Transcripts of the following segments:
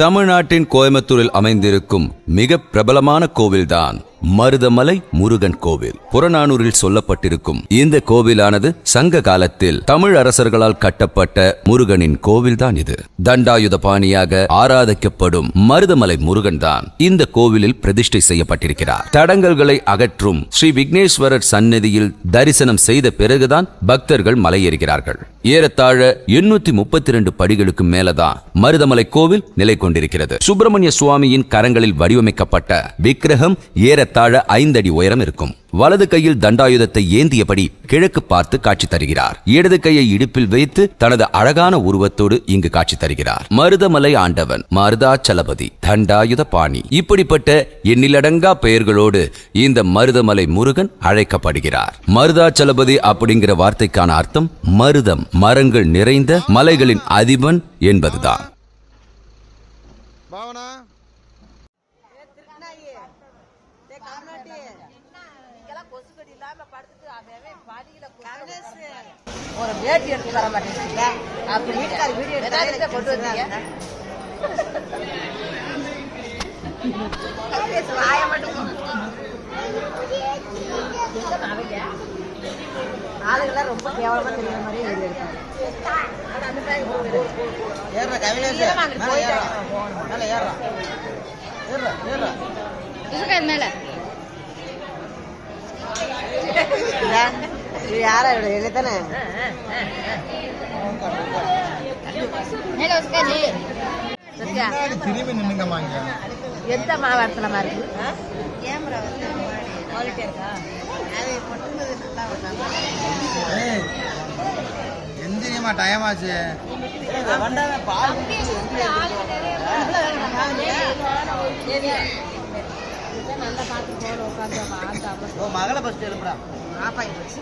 தமிழ்நாட்டின் கோயம்புத்தூரில் அமைந்திருக்கும் மிக பிரபலமான கோவில்தான் மருதமலை முருகன் கோவில். புறநானூரில் சொல்லப்பட்டிருக்கும் இந்த கோவிலானது சங்க காலத்தில் தமிழ் அரசர்களால் கட்டப்பட்ட முருகனின் கோவில்தான் இது. தண்டாயுத பாணியாக ஆராதிக்கப்படும் மருதமலை முருகன் தான் இந்த கோவிலில் பிரதிஷ்டை செய்யப்பட்டிருக்கிறார். தடங்கல்களை அகற்றும் ஸ்ரீ விக்னேஸ்வரர் சந்நிதியில் தரிசனம் செய்த பிறகுதான் பக்தர்கள் மலையேறுகிறார்கள். ஏறத்தாழ எண்ணூத்தி முப்பத்தி ரெண்டு படிகளுக்கு மேலதான் மருதமலை கோவில் நிலை கொண்டிருக்கிறது. சுப்பிரமணிய சுவாமியின் கரங்களில் வடிவமைக்கப்பட்ட விக்கிரகம் ஏறத்தாழ ஐந்தடி உயரம் இருக்கும். வலது கையில் தண்டாயுதத்தை ஏந்தியபடி கிழக்கு பார்த்து காட்சி தருகிறார். இடது கையை இடுப்பில் வைத்து தனது அழகான உருவத்தோடு இங்கு காட்சி தருகிறார். மருதமலை ஆண்டவன் மருதாச்சலபதி தண்டாயுத பாணி. இப்படிப்பட்ட எண்ணிலடங்கா பெயர்களோடு இந்த மருதமலை முருகன் அழைக்கப்படுகிறார். மருதாச்சலபதி அப்படிங்கிற வார்த்தைக்கான அர்த்தம் மருதம் மரங்கள் நிறைந்த மலைகளின் அதிபன் என்பதுதான். பாவனா? ஒரு வேட்டி எடுத்து தர மாட்டேங்கிறீங்க அப்படி வீட்டுக்கார வீடியோ எடுத்து கொண்டு வந்தீங்க. வாய மட்டும் ஆளுங்கெல்லாம் ரொம்ப கேவலமா தெரியுற மாதிரி வீடியோ எடுத்தாங்க ஏறுற கவினேஷ் மேல ஏறுறா இசுக்காது மேல. யாரா இவரு? என்ன தானே? திரும்பி நின்னுங்கம்மா இங்க. எந்த மாவட்டத்துலமா இருக்கு? கேமரா வந்து குவாலிட்டியா இருக்கா? அது எந்திரியம்மா டைம் ஆச்சு. மகளை ஃபர்ஸ்ட் எழுப்புறா. ஆஃப் ஆகி போச்சு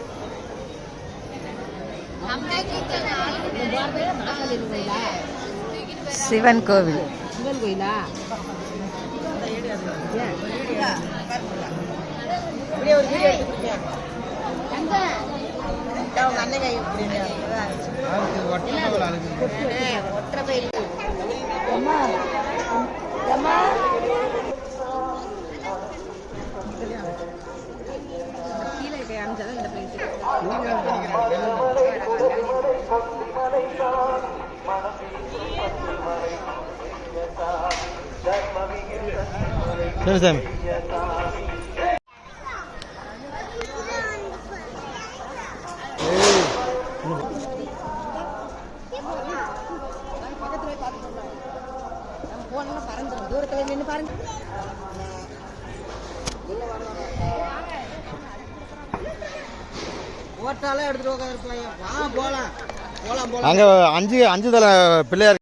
சிவன் கோவில். சிவன் கோயிலா? ஒற்றை பயிர் சரி சாமி போனா பறந்துடும் தூரத்துல நின்று பாருங்க ஓட்டாலாம் எடுத்துட்டு உட்காந்துருப்பாங்க வா போலாம். போலாம் போலாம். அங்க அஞ்சு அஞ்சு தலை பிள்ளையார்